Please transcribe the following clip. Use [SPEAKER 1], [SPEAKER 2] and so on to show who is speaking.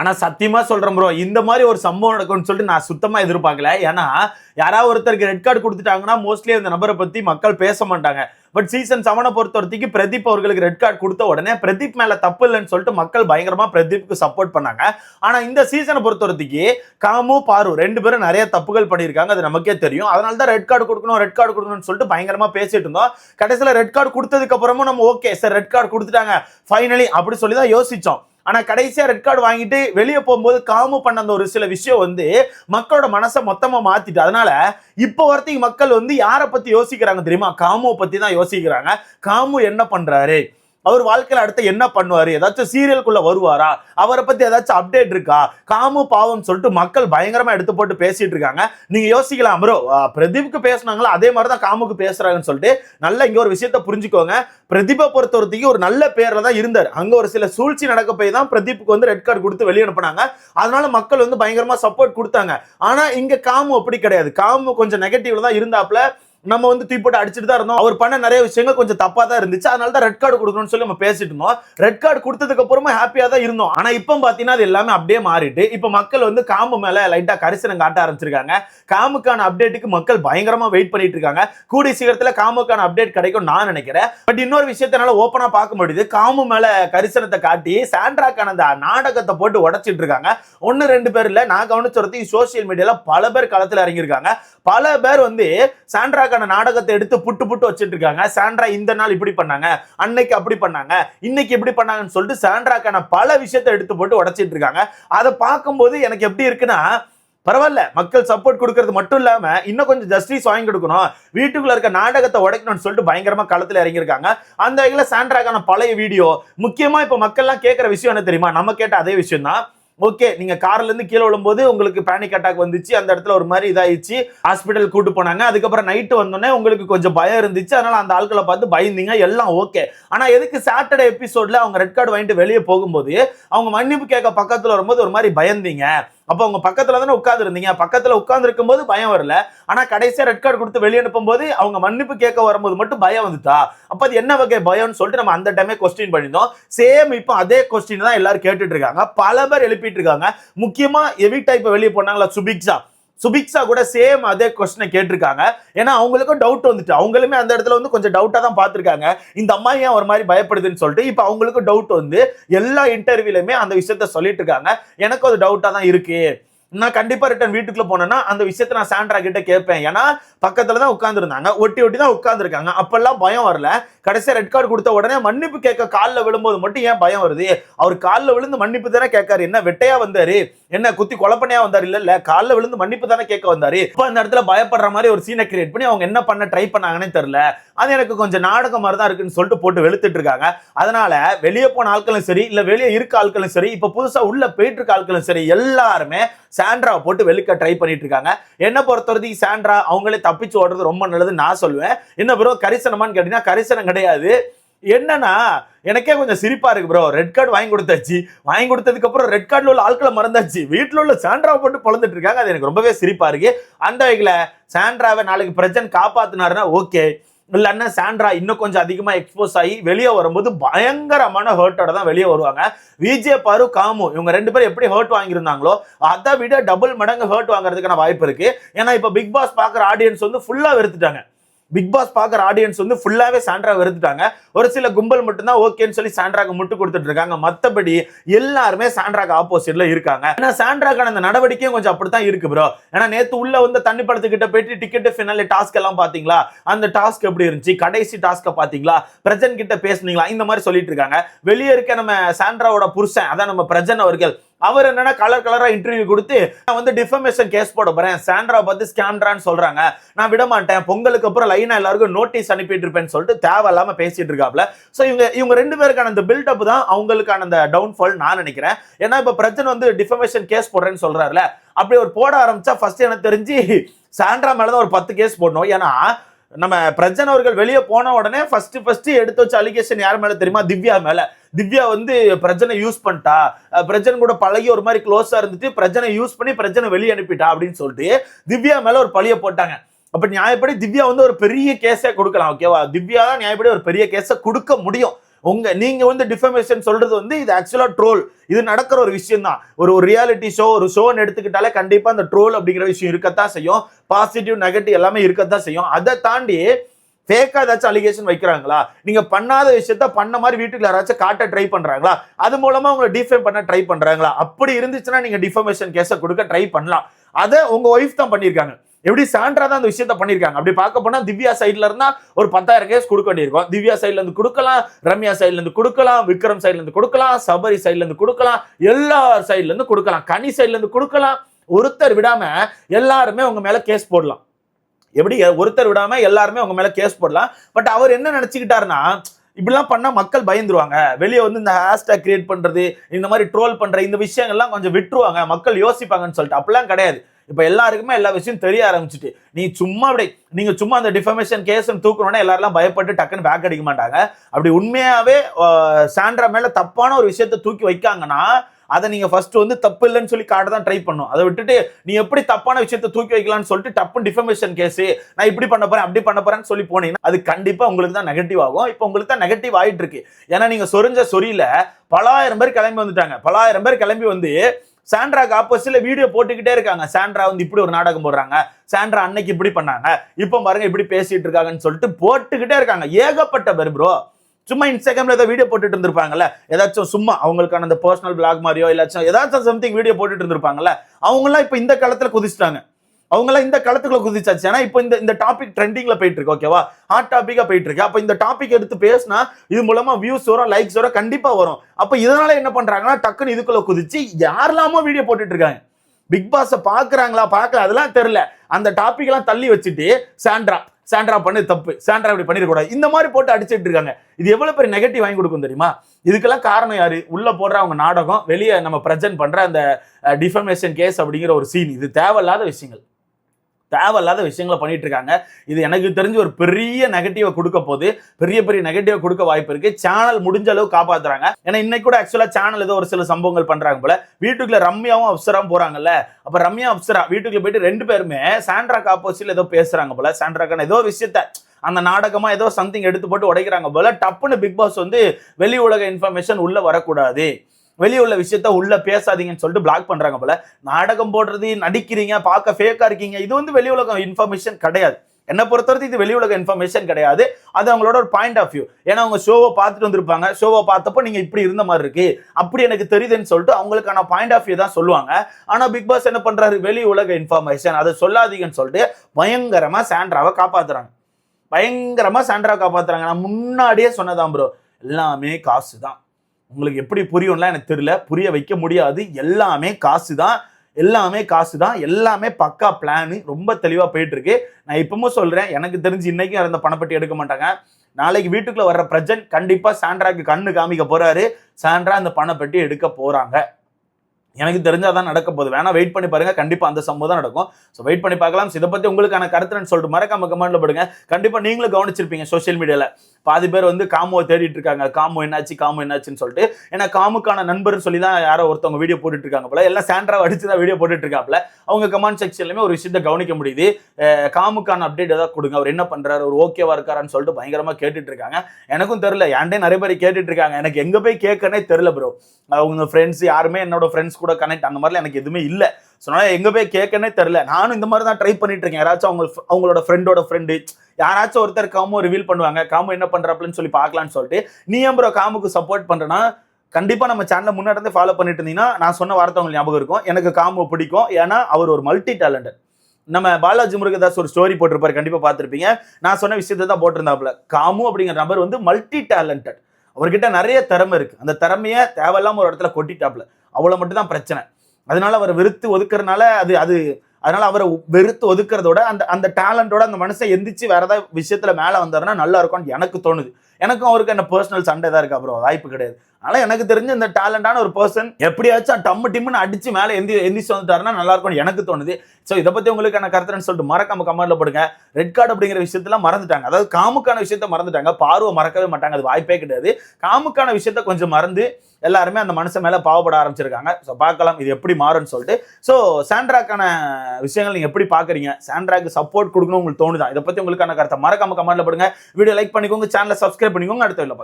[SPEAKER 1] ஆனால் சத்தியமாக சொல்கிறேன் ப்ரோ இந்த மாதிரி ஒரு சம்பவம் நடக்கும்னு சொல்லிட்டு நான் சுத்தமாக எதிர்பார்க்கல. ஏன்னா யாராவது ஒருத்தருக்கு ரெட் கார்டு கொடுத்துட்டாங்கன்னா மோஸ்ட்லி அந்த நபரை பற்றி மக்கள் பேச மாட்டாங்க. பட் சீசன் செவனை பொறுத்த வரைக்கும் பிரதீப் அவர்களுக்கு ரெட் கார்டு கொடுத்த உடனே பிரதீப் மேலே தப்பு இல்லைன்னு சொல்லிட்டு மக்கள் பயங்கரமாக பிரதீப்க்கு சப்போர்ட் பண்ணாங்க. ஆனால் இந்த சீசனை பொறுத்த வரைக்கும் காமு பாரு ரெண்டு பேரும் நிறைய தப்புகள் பண்ணியிருக்காங்க. அது நமக்கே தெரியும். அதனால தான் ரெட் கார்டு கொடுக்கணும் ரெட் கார்டு கொடுக்கணும்னு சொல்லிட்டு பயங்கரமாக பேசிட்டு இருந்தோம். கடைசியில் ரெட் கார்டு கொடுத்ததுக்கு அப்புறமும் நம்ம ஓகே சார் ரெட் கார்டு கொடுத்துட்டாங்க. ஃபைனலி அப்படி சொல்லி தான் யோசிச்சோம். ஆனால் கடைசியாக ரெட் கார்டு வாங்கிட்டு வெளியே போகும்போது காமு பண்ண அந்த ஒரு சில விஷயம் வந்து மக்களோட மனசை மொத்தமாக மாற்றிட்டு அதனால இப்போ வரைக்கும் மக்கள் வந்து யாரை பற்றி யோசிக்கிறாங்க தெரியுமா? காமுவை பற்றி தான் யோசிக்கிறாங்க. காமு என்ன பண்ணுறாரு அவர் வாழ்க்கையில் அடுத்து என்ன பண்ணுவார்? ஏதாச்சும் சீரியலுக்குள்ள வருவாரா? அவரை பற்றி ஏதாச்சும் அப்டேட் இருக்கா? காமு பாவம் சொல்லிட்டு மக்கள் பயங்கரமாக எடுத்து போட்டு பேசிட்டு இருக்காங்க. நீங்கள் யோசிக்கலாம் ப்ரோ பிரதீப்க்கு பேசுனாங்களோ? அதே மாதிரி தான் காமுக்கு பேசுகிறாங்கன்னு சொல்லிட்டு நல்லா இங்கே ஒரு விஷயத்த புரிஞ்சுக்கோங்க. பிரதீபை பொறுத்த ஒரு நல்ல பேரில் தான் இருந்தார். அங்கே ஒரு சில சூழ்ச்சி நடக்க போய் தான் பிரதீப்புக்கு வந்து ரெட் கார்டு கொடுத்து வெளியே அனுப்புனாங்க. அதனால மக்கள் வந்து பயங்கரமாக சப்போர்ட் கொடுத்தாங்க. ஆனால் இங்கே காமு அப்படி கிடையாது. காமு கொஞ்சம் நெகட்டிவ்ல தான் இருந்தாப்புல நம்ம வந்து தூக்கி போட்டு அடிச்சுட்டு தான் இருந்தோம். அவர் பண்ண நிறைய விஷயங்கள் கொஞ்சம் தப்பா தான் இருந்துச்சு. அதனால தான் ரெட் கார்டு கொடுக்கணும்னு சொல்லி நம்ம பேசிட்டு இருந்தோம். ரெட் கார்டு கொடுத்ததுக்கு அப்புறமா ஹாப்பியா தான் இருந்தோம். ஆனா இப்போ பாத்தீங்கன்னா அது எல்லாமே அப்படியே மாறிட்டு இப்போ மக்கள் வந்து காம்பு மேல லைட்டா கரிசனம் காட்ட ஆரம்பிச்சிருக்காங்க. காமுக்கான அப்டேட்டுக்கு மக்கள் பயங்கரமா வெயிட் பண்ணிட்டு இருக்காங்க. கூடிய சீக்கிரத்துல காமுக்கான அப்டேட் கிடைக்கும் நான் நினைக்கிறேன். பட் இன்னொரு விஷயத்தினால ஓப்பனா பார்க்க முடியுது. காமு மேல கரிசனத்தை காட்டி சாண்ட்ராக்கான அந்த நாடகத்தை போட்டு உடைச்சிட்டு இருக்காங்க. ஒன்னு ரெண்டு பேர் இல்ல. நான் கவனிச்ச சோசியல் மீடியால பல பேர் களத்துல இறங்கியிருக்காங்க. பல பேர் வந்து சாண்ட்ராக்கான நாடகத்தை எடுத்து புட்டு புட்டு வச்சிட்டு இருக்காங்க சாண்ட்ரா இந்த நாள் இப்படி பண்ணாங்க அன்னைக்கு அப்படி பண்ணாங்க இன்னைக்கு இப்படி பண்ணாங்கன்னு சொல்லிட்டு சாண்ட்ராக்கான பல விஷயத்தை எடுத்து போட்டு உடைச்சிட்டு இருக்காங்க அதை பார்க்கும்போது எனக்கு எப்படி இருக்குன்னா பரவாயில்ல மக்கள் சப்போர்ட் கொடுக்கறது மட்டும் இல்லாம இன்னும் கொஞ்சம் ஜஸ்டிஸ் வாங்கி கொடுக்கணும். வீட்டுக்குள்ள இருக்க நாடகத்தை உடைக்கணும்னு சொல்லிட்டு பயங்கரமா களத்துல இறங்கியிருக்காங்க. அந்த வகையில சாண்ட்ராக்கான பழைய வீடியோ முக்கியமா இப்ப மக்கள்லாம் கேட்கிற விஷயம் என்ன தெரியுமா? நம்ம கேட்ட அதே விஷயம் தான் ஓகே நீங்க கார்ல இருந்து கீழே விழும்போது உங்களுக்கு பேனிக் அட்டாக் வந்துச்சு. அந்த இடத்துல ஒரு மாதிரி இதாயிடுச்சு. ஹாஸ்பிட்டல் கூட்டு போனாங்க. அதுக்கப்புறம் நைட்டு வந்தோடனே உங்களுக்கு கொஞ்சம் பயம் இருந்துச்சு. அதனால அந்த ஆட்களை பார்த்து பயந்தீங்க. எல்லாம் ஓகே ஆனா எதுக்கு சாட்டர்டே எபிசோட்ல அவங்க ரெட் கார்டு வாங்கிட்டு வெளியே போகும்போது அவங்க மன்னிப்பு கேட்க பக்கத்துல வரும்போது ஒரு மாதிரி பயந்தீங்க? அப்போ அவங்க பக்கத்துல தானே உட்காந்துருந்தீங்க பக்கத்தில் பக்கத்துல போது பயம் வரல. ஆனா கடைசியா ரெட் கார்டு கொடுத்து வெளியே அனுப்பும்போது அவங்க மன்னிப்பு கேட்க வரும்போது மட்டும் பயம் வந்துட்டா? அப்ப அது என்ன வகை பயம்னு சொல்லிட்டு நம்ம அந்த டைமே கொஸ்டின் பண்ணியிருந்தோம். சேம் இப்போ அதே கொஸ்டின் தான் எல்லாரும் கேட்டுட்டு இருக்காங்க. பல பேர் எழுப்பிட்டு இருக்காங்க. முக்கியமா எவி இப்ப வெளியே போனாங்களா? சுபிக்ஷா சுபிக்ஷா கூட சேம் அதே கொஸ்டினை கேட்டிருக்காங்க. ஏன்னா அவங்களுக்கும் டவுட் வந்துட்டு. அவங்களுமே அந்த இடத்துல வந்து கொஞ்சம் டவுட்டாக தான் பார்த்துருக்காங்க. இந்த அம்மா ஏன் ஒரு மாதிரி பயப்படுதுன்னு சொல்லிட்டு இப்போ அவங்களுக்கும் டவுட் வந்து எல்லா இன்டர்வியூலையுமே அந்த விஷயத்த சொல்லிட்டு இருக்காங்க எனக்கும் அது டவுட்டாக தான் இருக்கு. நான் கண்டிப்பா ரிட்டர்ன் வீட்டுக்குள்ள போனேன்னா அந்த விஷயத்த நான் சாண்ட்ரா கிட்ட கேட்பேன். ஏன்னா பக்கத்துல தான் உட்காந்துருந்தாங்க ஒட்டி ஒட்டி தான் உட்காந்துருக்காங்க அப்பெல்லாம் பயம் வரல. கடைசியா ரெட் கார்டு கொடுத்த உடனே மன்னிப்பு கேட்க காலில் விழும்போது மட்டும் ஏன் பயம் வருது? அவர் காலில் விழுந்து மன்னிப்பு தானே கேட்காரு. என்ன வெட்டையா வந்தாரு? என்ன குத்தி கொலப்பனையா வந்தாரு? இல்ல இல்ல காலில் விழுந்து மன்னிப்பு தானே கேட்க வந்தாரு? இப்போ அந்த இடத்துல பயப்படுற மாதிரி ஒரு சீனை கிரியேட் பண்ணி அவங்க என்ன பண்ண ட்ரை பண்ணாங்கன்னே தெரியல. அது எனக்கு கொஞ்சம் நாடகம் மாதிரி தான் இருக்குன்னு சொல்லிட்டு போட்டு வெளுத்துட்டு இருக்காங்க. அதனால வெளியே போன ஆட்களும் சரி இல்ல வெளியே இருக்க ஆட்களும் சரி இப்ப புதுசா உள்ள போயிட்டு இருக்க ஆட்களும் சரி எல்லாருமே சாண்ட்ரா போட்டு வெளுக்க ட்ரை பண்ணிட்டு இருக்காங்க என்ன பொறுத்த வரைக்கும் சாண்ட்ரா அவங்களே தப்பிச்சு ஓடுறது ரொம்ப நல்லதுன்னு நான் சொல்லுவேன். என்ன ப்ரோ கரிசனமான்னு கேட்டீங்கன்னா கரிசனம் கிடையாது. என்னன்னா எனக்கே கொஞ்சம் சிரிப்பா இருக்கு ப்ரோ ரெட் கார்டு வாங்கி கொடுத்தாச்சு. வாங்கி கொடுத்ததுக்கு அப்புறம் ரெட் கார்டில் உள்ள ஆட்களை மறந்தாச்சு. வீட்டில் உள்ள சாண்ட்ராவை போட்டு பழந்துட்டு இருக்காங்க. அது எனக்கு ரொம்பவே சிரிப்பா இருக்கு. அந்த வகையில் சாண்ட்ராவை நாளைக்கு பிரச்சனை காப்பாத்தினாருன்னா ஓகே இல்லைன்னா சாண்ட்ரா இன்னும் கொஞ்சம் அதிகமாக எக்ஸ்போஸ் ஆகி வெளியே வரும்போது பயங்கரமான ஹர்ட்டோட தான் வெளியே வருவாங்க. விஜே பாரு காமு இவங்க ரெண்டு பேரும் எப்படி ஹர்ட் வாங்கியிருந்தாங்களோ அதை விட டபுள் மடங்கு ஹர்ட் வாங்குறதுக்கான வாய்ப்பு இருக்கு. ஏன்னா இப்போ பிக் பாஸ் பார்க்குற ஆடியன்ஸ் வந்து ஃபுல்லாக வெறுத்துட்டாங்க. பிக் பாஸ் பார்க்குற ஆடியன்ஸ் வந்து ஃபுல்லாவே சாண்ட்ரா வெறுத்துட்டாங்க. ஒரு சில கும்பல் மட்டும்தான் ஓகேன்னு சொல்லி சாண்ட்ராக்கு முட்டு கொடுத்துட்டு இருக்காங்க. மற்றபடி எல்லாருமே சாண்ட்ராக்கு ஆப்போசிட்ல இருக்காங்க. ஏன்னா சாண்ட்ராக்கான அந்த நடவடிக்கையும் கொஞ்சம் அப்படித்தான் இருக்கு ப்ரோ ஏன்னா நேற்று உள்ள வந்து தண்ணி படத்துக்கிட்ட போயிட்டு டிக்கெட் ஃபினாலே டாஸ்க் எல்லாம் பார்த்தீங்களா அந்த டாஸ்க் எப்படி இருந்துச்சு? கடைசி டாஸ்க்கை பார்த்தீங்களா பிரஜன் கிட்ட பேசுனீங்களா? இந்த மாதிரி சொல்லிட்டு இருக்காங்க. வெளியே இருக்க நம்ம சாண்ட்ராவோட புருஷன் அதான் நம்ம பிரஜன் அவர்கள் அவர் என்னன்னா கலர் கலரா இன்டர்வியூ கொடுத்து நான் வந்து டிஃபமேஷன் கேஸ் போட போறேன். சாண்ட்ரா பார்த்து ஸ்கேம்ட்ரான்னு சொல்றாங்க. நான் விட மாட்டேன். பொங்கலுக்கு அப்புறம் லைனா எல்லாருக்கும் நோட்டீஸ் அனுப்பிட்டு இருப்பேன்னு சொல்லிட்டு தேவையில்லாம பேசிட்டு இருக்காப்ல. ஸோ இவங்க இவங்க ரெண்டு பேருக்கான அந்த பில்டப் தான் அவங்களுக்கான அந்த டவுன்ஃபால் நான் நினைக்கிறேன். ஏன்னா இப்ப பிரச்சனை வந்து டிஃபமேஷன் கேஸ் போடுறேன்னு சொல்றாருல. அப்படி ஒரு போட ஆரம்பிச்சா ஃபர்ஸ்ட் எனக்கு தெரிஞ்சு சாண்ட்ரா மேலதான் ஒரு பத்து கேஸ் போடணும். ஏன்னா நம்ம பிரஜன் அவர்கள் வெளியே போன உடனே ஃபர்ஸ்ட் ஃபர்ஸ்ட் எடுத்து வச்ச அலிகேஷன் யார் மேல தெரியுமா? திவ்யா மேல. திவ்யா வந்து பிரஜனை யூஸ் பண்ணிட்டா பிரஜன் கூட பழகி ஒரு மாதிரி க்ளோஸா இருந்துட்டு பிரஜனை யூஸ் பண்ணி பிரஜனை வெளியே அனுப்பிட்டா அப்படின்னு சொல்லிட்டு திவ்யா மேல ஒரு பழிய போட்டாங்க. அப்ப நியாயப்படி திவ்யா வந்து ஒரு பெரிய கேஸே கொடுக்கலாம் ஓகேவா திவ்யா தான் நியாயப்படி ஒரு பெரிய கேஸை கொடுக்க முடியும். உங்க நீங்க வந்து டிஃபமேஷன் சொல்றது வந்து இது ஆக்சுவலா ட்ரோல் இது நடக்கிற ஒரு விஷயம் தான் ஒரு ஒரு ரியாலிட்டி ஷோ ஒரு ஷோன்னு எடுத்துக்கிட்டாலே கண்டிப்பா அந்த ட்ரோல் அப்படிங்கிற விஷயம் இருக்கத்தான் செய்யும். பாசிட்டிவ் நெகட்டிவ் எல்லாமே இருக்கத்தான் செய்யும். அதை தாண்டி ஃபேக்கா ஏதாச்சும் அலிகேஷன் வைக்கிறாங்களா? நீங்க பண்ணாத விஷயத்த பண்ண மாதிரி வீட்டுக்கு யாராச்சும் காட்ட ட்ரை பண்றாங்களா? அது மூலமா உங்களை டிஃபேம் பண்ண ட்ரை பண்றாங்களா? அப்படி இருந்துச்சுன்னா நீங்க டிஃபர்மேஷன் கேஸை கொடுக்க ட்ரை பண்ணலாம். அதை உங்க ஒய்ஃப் தான் பண்ணியிருக்காங்க. எப்படி சாண்ட்ரா தான் அந்த விஷயத்த பண்ணியிருக்காங்க? அப்படி பார்க்க போனா திவ்யா சைட்ல இருந்தா ஒரு பத்தாயிரம் கேஸ் கொடுக்க வேண்டியிருக்கும். திவ்யா சைட்ல இருந்து கொடுக்கலாம் ரம்யா சைட்ல இருந்து கொடுக்கலாம் விக்ரம் சைட்ல இருந்து கொடுக்கலாம் சபரி சைட்ல இருந்து கொடுக்கலாம் எல்லா சைட்ல இருந்து கொடுக்கலாம். கனி சைட்ல இருந்து கொடுக்கலாம். ஒருத்தர் விடாம எல்லாருமே உங்க மேல கேஸ் போடலாம். எப்படி ஒருத்தர் விடாம எல்லாருமே அவங்க மேல கேஸ் போடலாம். பட் அவர் என்ன நினைச்சுக்கிட்டாருன்னா இப்படிலாம் பண்ணால் மக்கள் பயந்துருவாங்க. வெளியே வந்து இந்த ஹேஷ்டேக் கிரியேட் பண்ணுறது இந்த மாதிரி ட்ரோல் பண்ணுற இந்த விஷயங்கள்லாம் கொஞ்சம் விட்டுருவாங்க. மக்கள் யோசிப்பாங்கன்னு சொல்லிட்டு. அப்படிலாம் கிடையாது. இப்போ எல்லாருக்குமே எல்லா விஷயம் தெரிய ஆரம்பிச்சுட்டு. நீ சும்மா அப்படி நீங்கள் சும்மா அந்த டிஃபமேஷன் கேஸ்ன்னு தூக்கணும்னா எல்லாரும் பயப்பட்டு டக்குன்னு பேக் அடிக்க மாட்டாங்க. அப்படி உண்மையாகவே சாண்ட்ரா மேலே தப்பான ஒரு விஷயத்த தூக்கி வைக்காங்கன்னா அதை நீங்கள் ஃபர்ஸ்ட் வந்து தப்பு இல்லைன்னு சொல்லி காட்ட தான் ட்ரை பண்ணும். அதை விட்டுட்டு நீ எப்படி தப்பான விஷயத்தை தூக்கி வைக்கலாம்னு சொல்லிட்டு டப்புன்னு டிஃபமேஷன் கேஸ் நான் இப்படி பண்ண போறேன் அப்படி பண்ண போறேன்னு சொல்லி போனீங்கன்னா அது கண்டிப்பாக உங்களுக்கு தான் நெகட்டிவ் ஆகும். இப்போ உங்களுக்கு தான் நெகட்டிவ் ஆகிட்டு இருக்கு ஏன்னா நீங்கள் சொரிஞ்ச சொரியில பலாயிரம் பேர் கிளம்பி வந்துட்டாங்க. பலாயிரம் பேர் கிளம்பி வந்து சாண்ட்ராக்கு ஆப்போசிட்ல வீடியோ போட்டுக்கிட்டே இருக்காங்க. சாண்ட்ரா வந்து இப்படி ஒரு நாடகம் போடுறாங்க. சாண்ட்ரா அன்னைக்கு இப்படி பண்ணாங்க. இப்போ பாருங்க இப்படி பேசிட்டு இருக்காங்கன்னு சொல்லிட்டு போட்டுக்கிட்டே இருக்காங்க. ஏகப்பட்ட பேர் ப்ரோ சும்மா இன்ஸ்டாகிராமில் ஏதோ வீடியோ போட்டுட்டு இருந்திருப்பாங்கல்ல. ஏதாச்சும் சும்மா அவங்களுக்கான அந்த பர்சனல் பிளாக் மாதிரியோ இல்லாச்சும் ஏதாச்சும் சம்திங் வீடியோ போட்டுட்டு இருந்திருப்பாங்கல்ல. அவங்களாம் இப்போ இந்த காலத்தில் குதிச்சிட்டாங்க. அவங்களாம் இந்த காலத்துக்குள்ள குதிச்சாச்சு. ஏன்னா இப்போ இந்த இந்த டாபிக் ட்ரெண்டிங்ல போயிட்டு இருக்கு ஓகேவா ஹாட் டாபிக்காக போயிட்டு இருக்கு. அப்போ இந்த டாபிக் எடுத்து பேசினா இது மூலமா வியூஸ் வரும் லைக்ஸ் வரும் கண்டிப்பாக வரும். அப்போ இதனால என்ன பண்றாங்கன்னா டக்குன்னு இதுக்குள்ள குதிச்சு யாரெல்லாமோ வீடியோ போட்டுட்டு இருக்காங்க? பிக் பாஸை பார்க்குறாங்களா பார்க்கல அதெல்லாம் தெரில அந்த டாபிக் தள்ளி வச்சுட்டு சாண்ட்ரா சாண்ட்ரா பண்ணு தப்பு. சாண்ட்ரா இப்படி பண்ணிடக்கூடாது இந்த மாதிரி போட்டு அடிச்சிட்டு இருக்காங்க. இது எவ்வளோ பெரிய நெகட்டிவ் வாங்கி கொடுக்கும் தெரியுமா? இதுக்கெல்லாம் காரணம் யாரு? உள்ள போடுற அவங்க நாடகம் வெளியே நம்ம பிரசன்ட் பண்ற அந்த டிஃபர்மேஷன் கேஸ் அப்படிங்கிற ஒரு சீன் இது தேவையில்லாத விஷயங்கள். தேவையில்லாத விஷயங்களை பண்ணிட்டு இருக்காங்க இது எனக்கு தெரிஞ்சு ஒரு பெரிய நெகட்டிவை கொடுக்க போது பெரிய பெரிய நெகட்டிவை கொடுக்க வாய்ப்பு இருக்கு. சேனல் முடிஞ்ச அளவு காப்பாத்துறாங்க. ஏன்னா இன்னைக்கு கூட ஆக்சுவலா சேனல் ஏதோ ஒரு சில சம்பவங்கள் பண்றாங்க போல. வீட்டுக்குள்ள ரம்யாவும் அப்சராவும் போறாங்கல்ல. அப்ப ரம்யா அப்சரா வீட்டுக்குள்ள போயிட்டு ரெண்டு பேருமே சாண்ட்ராக்கு ஆப்போசிட்ல ஏதோ பேசுறாங்க போல. சாண்ட்ராக்கான ஏதோ விஷயத்த அந்த நாடகமா ஏதோ சம்திங் எடுத்து போட்டு உடைக்கிறாங்க போல. டப்புன்னு பிக் பாஸ் வந்து வெளி உலக இன்ஃபர்மேஷன் உள்ள வரக்கூடாது. வெளியே உள்ள விஷயத்த உள்ள பேசாதீங்கன்னு சொல்லிட்டு பிளாக் பண்றாங்க போல. நாடகம் போடுறது நடிக்கிறீங்க பார்க்க ஃபேக்கா இருக்கீங்க இது வந்து வெளி உலகம் இன்ஃபர்மேஷன் கிடையாது. என்னை பொறுத்தவரைக்கும் இது வெளி உலக இன்ஃபர்மேஷன் கிடையாது. அது அவங்களோட ஒரு பாயிண்ட் ஆஃப் வியூ ஏன்னா அவங்க ஷோவை பார்த்துட்டு வந்திருப்பாங்க. ஷோவை பார்த்தப்போ நீங்க இப்படி இருந்த மாதிரி இருக்கு. அப்படி எனக்கு தெரியுதுன்னு சொல்லிட்டு அவங்களுக்கான பாயிண்ட் ஆஃப் வியூ தான் சொல்லுவாங்க. ஆனா பிக் பாஸ் என்ன பண்றாரு? வெளி உலக இன்ஃபர்மேஷன் அதை சொல்லாதீங்கன்னு சொல்லிட்டு பயங்கரமா சாண்ட்ராவை காப்பாத்துறாங்க. பயங்கரமா சாண்ட்ராவை காப்பாத்துறாங்க. நான் முன்னாடியே சொன்னதான் ப்ரோ எல்லாமே காசு தான் உங்களுக்கு எப்படி புரியும்லாம் எனக்கு தெரியல. புரிய வைக்க முடியாது. எல்லாமே காசு தான் எல்லாமே காசு தான் எல்லாமே பக்கா பிளானு ரொம்ப தெளிவாக போயிட்டு இருக்கு நான் இப்பவும் சொல்கிறேன் எனக்கு தெரிஞ்சு இன்னைக்கும் யாரும் இந்த பணப்பட்டி எடுக்க மாட்டாங்க. நாளைக்கு வீட்டுக்குள்ள வர்ற பிரஜன் கண்டிப்பாக சாண்ட்ராக்கு கண்ணு காமிக்க போறாரு. சாண்ட்ரா அந்த பணப்பட்டி எடுக்க போறாங்க. எனக்கு தெரிஞ்சாதான் நடக்க போகுது. வேணா வெயிட் பண்ணி பாருங்க. கண்டிப்பாக அந்த சம்பவம் தான் நடக்கும். ஸோ வெயிட் பண்ணி பார்க்கலாம். இதை பற்றி உங்களுக்கான கருத்துன்னு சொல்லிட்டு மறக்காம கமெண்ட்ல போடுங்க. கண்டிப்பாக நீங்களும் கவனிச்சிருப்பீங்க சோஷியல் மீடியாவில் பாதி பேர் வந்து காமோ தேடிட்டு இருக்காங்க. காமோ என்னாச்சு காமோ என்னாச்சுன்னு சொல்லிட்டு. ஏன்னா காமுக்கான நண்பர்னு சொல்லி தான் யாரோ ஒருத்தவங்க வீடியோ போட்டுட்டு இருக்காங்க போல. எல்லாம் சாண்ட்ரா அடிச்சு தான் வீடியோ போட்டுட்டு இருக்காப்ல அவங்க கமெண்ட் செக்ஷன்லயுமே ஒரு விஷயத்த கவனிக்க முடியுது. காமுக்கான அப்டேட் ஏதாவது கொடுங்க. அவர் என்ன பண்றாரு? ஒரு ஓகேவா இருக்காரான்னு சொல்லிட்டு பயங்கரமா கேட்டுட்டு இருக்காங்க. எனக்கும் தெரியல. ஏன்டே நிறைய பேர் கேட்டுட்டு இருக்காங்க. எனக்கு எங்க போய் கேட்கனே தெரியல ப்ரோ அவங்க ஃப்ரெண்ட்ஸ் யாருமே என்னோட ஃப்ரெண்ட்ஸ் கூட கனெக்ட் அந்த மாதிரிலாம் எனக்கு எதுவுமே இல்லை. ஸோ நான் எங்க போய் கேட்கனே தெரில நானும் இந்த மாதிரி தான் ட்ரை பண்ணிட்டு இருக்கேன் யாராச்சும் அவங்க அவங்களோட ஃப்ரெண்டோட ஃப்ரெண்டு யாராச்சும் ஒருத்தர் காமோ ரிவீல் பண்ணுவாங்க. காமோ என்ன பண்ணுறாப்புலன்னு சொல்லி பார்க்கலாம்னு சொல்லிட்டு நீ ஏன் ப்ரோ காமுக்கு சப்போர்ட் பண்றேன்னா கண்டிப்பாக நம்ம சேனலை முன்னாடி ஃபாலோ பண்ணிட்டு இருந்தீங்கன்னா நான் சொன்ன வார்த்தை உங்களுக்கு ஞாபகம் இருக்கும். எனக்கு காமோ பிடிக்கும். ஏன்னா அவர் ஒரு மல்டி டேலண்டட் நம்ம பாலாஜி முருகதாஸ் ஒரு ஸ்டோரி போட்டிருப்பாரு. கண்டிப்பாக பார்த்துருப்பீங்க. நான் சொன்ன விஷயத்தை தான் போட்டிருந்தாப்புல. காமு அப்படிங்கிற நபர் வந்து மல்டி டேலண்டட் அவர்கிட்ட நிறைய திறமை இருக்கு. அந்த திறமையை தேவையில்லாம ஒரு இடத்துல கொட்டிட்டாப்புல. அவ்வளோ மட்டும் தான் பிரச்சனை. அதனால அவரை வெறுத்து ஒதுக்குறதுனால அது அது அதனால அவரை வெறுத்து ஒதுக்குறதோட அந்த அந்த டேலண்டோட அந்த மனுஷன் எந்திரிச்சு வேற ஏதாவது விஷயத்துல மேல வந்தாருன்னா நல்லா இருக்கும்னு எனக்கு தோணுது. எனக்கும் அவருக்கு என்ன பர்சனல் சண்டை தான் இருக்கு அப்புறம் வாய்ப்பு கிடையாது. அதனால எனக்கு தெரிஞ்ச இந்த டேலண்டான ஒரு பர்சன் எப்படியாச்சும் டம்மு டிம்முன்னு அடிச்சு மேலே எந்தி எந்திரிச்சு வந்துட்டாருன்னா நல்லா இருக்கும்னு எனக்கு தோணுது. ஸோ இதை பத்தி உங்களுக்கான கருத்துன்னு சொல்லிட்டு மறக்காம கமெண்ட்ல போடுங்க. ரெட் கார்டு அப்படிங்கிற விஷயத்தெல்லாம் மறந்துட்டாங்க. அதாவது காமுக்கான விஷயத்த மறந்துட்டாங்க. பார்வை மறக்கவே மாட்டாங்க. அது வாய்ப்பே கிடையாது. காமுக்கான விஷயத்த கொஞ்சம் மறந்து எல்லாருமே அந்த மனுஷன் மேலே பாவப்பட ஆரம்பிச்சிருக்காங்க. ஸோ பார்க்கலாம் இது எப்படி மாறும்னு சொல்லிட்டு. ஸோ சாண்ட்ராக்கான விஷயங்கள் நீங்கள் எப்படி பார்க்குறீங்க? சாண்ட்ராக்கு சப்போர்ட் கொடுக்கணும் உங்களுக்கு தோணுதா? இதை பற்றி உங்களுக்கான கருத்தை மறக்காம கமெண்ட்ல போடுங்க. வீடியோ லைக் பண்ணிக்கோங்க. சேனலை சப்ஸ்கிரைப் சப்ஸ்கிரைப் பண்ணிக்கோங்க அடுத்த வீடியோ பார்க்கலாம்.